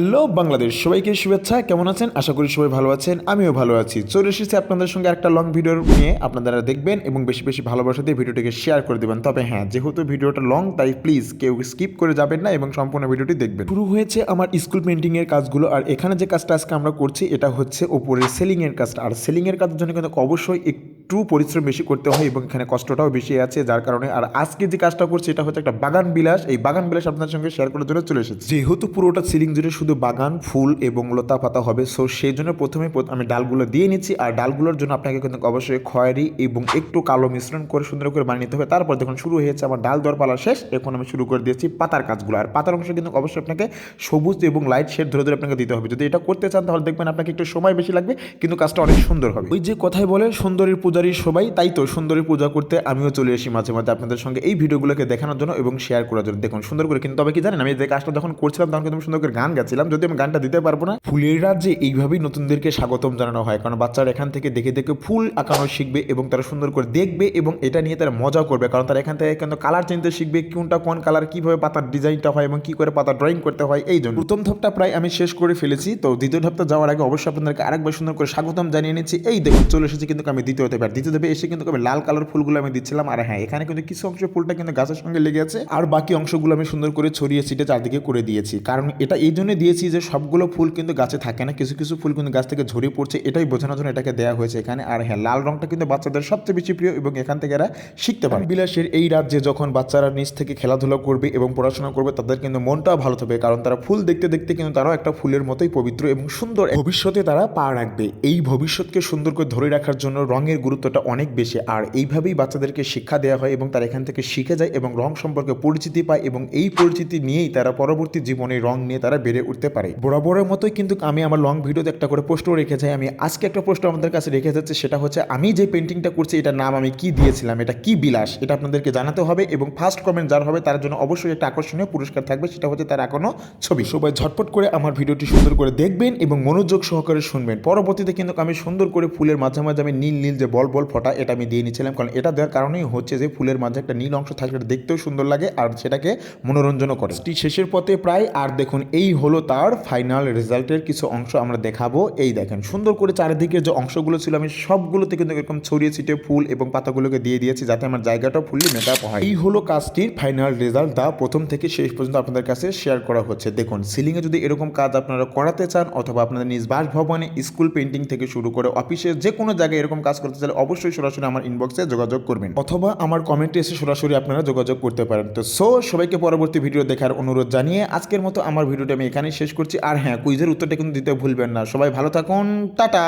Hello Bangladesh, সবাইকে শুভেচ্ছা। কেমন আছেন? আশা করি সবাই ভালো আছেন, আমিও ভালো আছি। চলে এসেছি আপনাদের সঙ্গে একটা লং ভিডিও নিয়ে। আপনারা দেখবেন এবং বেশি বেশি ভালোবাসা দিয়ে ভিডিওটিকে শেয়ার করে দেবেন। তবে হ্যাঁ যেহেতু ভিডিওটা লং তাই প্লিজ কেউ স্কিপ করে যাবেন না এবং সম্পূর্ণ ভিডিওটি দেখবেন। শুরু হয়েছে আমার স্কুল পেন্টিং এর কাজগুলো। আর এখানে যে কাজটা আজকে আমরা করছি, এটা হচ্ছে ওপরের সেলিং এর কাজটা। আর সেলিং এর কাজের জন্য কিন্তু অবশ্যই একটু পরিশ্রম বেশি করতে হয় এবং এখানে কষ্টটাও বেশি আছে, যার কারণে আর আজকে যে কাজটা করছি এটা হচ্ছে একটা বাগান বিলাস। এই বাগান বিলাস আপনাদের সঙ্গে শেয়ার করার জন্য চলে এসেছি। যেহেতু পুরোটা সিলিং জুড়ে শুধু বাগান, ফুল এবং লতা পাতা হবে সো সেই জন্য প্রথমে আমি ডালগুলো দিয়ে নিচ্ছি। আর ডালগুলোর জন্য আপনাকে কিন্তু অবশ্যই খয়েরি এবং একটু কালো মিশ্রণ করে সুন্দর করে বানিয়ে নিতে হবে। তারপর দেখুন শুরু হয়েছে আমার ডাল দেওয়ার পালা শেষ। এখন আমি শুরু করে দিয়েছি পাতার কাজগুলো। আর পাতার অংশ কিন্তু অবশ্যই আপনাকে সবুজ এবং লাইট শেড ধরে ধরে আপনাকে দিতে হবে। যদি এটা করতে চান তাহলে দেখবেন আপনাকে একটু সময় বেশি লাগবে, কিন্তু কাজটা অনেক সুন্দর হবে। ওই যে কথাই বলে, সুন্দরীর পূজারী সবাই, তাই তো? সুন্দরী পূজা করতে আমিও চলে আসি মাঝে মাঝে আপনাদের সঙ্গে। এই ভিডিওগুলোকে দেখানোর জন্য এবং শেয়ার করার জন্য। দেখুন, সুন্দর করে কিন্তু তবে কি জানেন, আমি যে কাজটা যখন করছিলাম তখন কিন্তু সুন্দর করে গান গাচ্ছিলাম। যদি আমি গানটা দিতে পারব না, ফুলের রাজ্যে এইভাবেই নতুনদেরকে স্বাগতম জানানো হয়। কারণ বাচ্চারা এখান থেকে দেখে দেখে ফুল আঁকানো শিখবে এবং তারা সুন্দর করে দেখবে এবং এটা নিয়ে তারা মজা করবে। কারণ তারা এখান থেকে কিন্তু কালার চিনতে শিখবে, কোনটা কোন কালার কীভাবে পাতার ডিজাইনটা হয় এবং কি করে পাতা ড্রয়িং করতে হয়, এই জন্য। প্রথম ধাপটা প্রায় আমি শেষ করে ফেলেছি। তো দ্বিতীয় ধাপটা যাওয়ার আগে অবশ্যই আপনাদেরকে আরেকবার সুন্দর করে স্বাগতম জানিয়ে নিচ্ছি। এই দেখুন, চলে এসেছি কিন্তু আমি দ্বিতীয় ধাপে আর দ্বিতীয় ধাপে এসে কিন্তু আমি লাল কালার ফুলগুলো আমি দিচ্ছিলাম। আর হ্যাঁ এখানে কিন্তু কিছু অংশ ফুলটা কিন্তু গাছের সঙ্গে লেগে আছে। আর বাকি অংশগুলো আমি সুন্দর করে ছড়িয়ে ছিটে চারদিকে করে দিয়েছি। কারণ এটা এই জন্য দিয়েছি যে সবগুলো ফুল কিন্তু গাছে থাকে না। কিছু কিছু ফুল কিন্তু গাছ থেকে ঝরিয়ে পড়ছে। এটাই বোঝানোর জন্য এটাকে দেওয়া হয়েছে এখানে। আর হ্যাঁ লাল রংটা কিন্তু বাচ্চাদের সবচেয়ে বেশি প্রিয় এবং এখান থেকে এরা শিখতে পারে। বিলাসের এই রাজ্যে যখন বাচ্চারা নিজ থেকে খেলাধুলা করবে এবং পড়াশোনা করবে, তাদের কিন্তু মনটাও ভালো থাকবে। কারণ তারা ফুল দেখতে দেখতে কিন্তু তারাও একটা ফুলের মতোই পবিত্র এবং সুন্দর। ভবিষ্যতে তারা পা রাখবে। এই ভবিষ্যৎকে সুন্দর করে ধরে রাখার জন্য রঙের গুরুত্বটা অনেক বেশি। আর এইভাবেই বাচ্চাদেরকে শিক্ষা দেওয়া হয় এবং তারা এখান থেকে শিখে যায় এবং রং সম্পর্কে পরিচিতি পায় এবং এই পরিচিতি নিয়েই তারা পরবর্তী জীবনে রং নিয়ে তারা বেড়ে উঠতে পারে। বরাবরের মতোই কিন্তু আমি আমার লং ভিডিওতে একটা করে পোস্টও রেখে যাই আমি আজকে একটা পোস্ট আমাদের কাছে রেখে যাচ্ছে, সেটা হচ্ছে আমি যে পেন্টিংটা করছি, এটার নাম আমি কি দিয়েছিলাম? এটা কি বিলাস? এটা আপনাদেরকে জানাতে হবে এবং ফার্স্ট কমেন্ট যার হবে তার জন্য অবশ্যই একটা আকর্ষণীয় পুরস্কার থাকবে, সেটা হচ্ছে তার এখনও ছবি। সবাই ঝটপট করে আমার ভিডিওটি সুন্দর করে দেখবেন এবং মনোযোগ সহকারে শুনবেন। পরবর্তীতে কিন্তু আমি সুন্দর করে ফুলের মাঝে মাঝে আমি নীল নীল যে বল বল ফোটা এটা আমি দিয়ে নিয়েছিলাম কারণ এটা দেওয়ার কারণেই হচ্ছে যে ফুলের মাঝে একটা নীল অংশ থাকে এটা দেখতেও সুন্দর লাগে আর সেটাকে মনোরঞ্জনও করে। শেষের পথে প্রায়, আর দেখুন এই হলো তার ফাইনাল রেজাল্টের কিছু অংশ, আমরা দেখাবো। এই দেখেন, সুন্দর করে চারিদিকে যে অংশগুলো ছিল, আমি সবগুলোতে কিন্তু এরকম ছড়িয়ে ছিটিয়ে ফুল এবং পাতাগুলোকে দিয়ে দিয়েছি, যাতে আমার জায়গাটা ফুললি মেকআপ হয়। এই হলো কাজটির ফাইনাল রেজাল্ট দা প্রথম থেকে শেষ পর্যন্ত আপনাদের কাছে শেয়ার করা হচ্ছে। দেখুন সিলিংয়ে যদি এরকম কাজ আপনারা করাতে চান, অথবা আপনাদের নিজ বাসভবনে স্কুল পেন্টিং থেকে শুরু করে অফিসে যে কোনো জায়গায় এরকম কাজ করতে চাইলে অবশ্যই সরাসরি আমার ইনবক্সে যোগাযোগ করবেন। অথবা আমার কমেন্টে এসে সরাসরি আপনারা যোগাযোগ করতে পারেন। তো সো সবাইকে পরবর্তী ভিডিও দেখার অনুরোধ জানিয়ে আজকের মতো আমার ভিডিওটা আমি এখানেই শেষ করছি। আর হ্যাঁ কুইজের উত্তরটা কিন্তু দিতে ভুলবেন না। সবাই ভালো থাকুন। টাটা!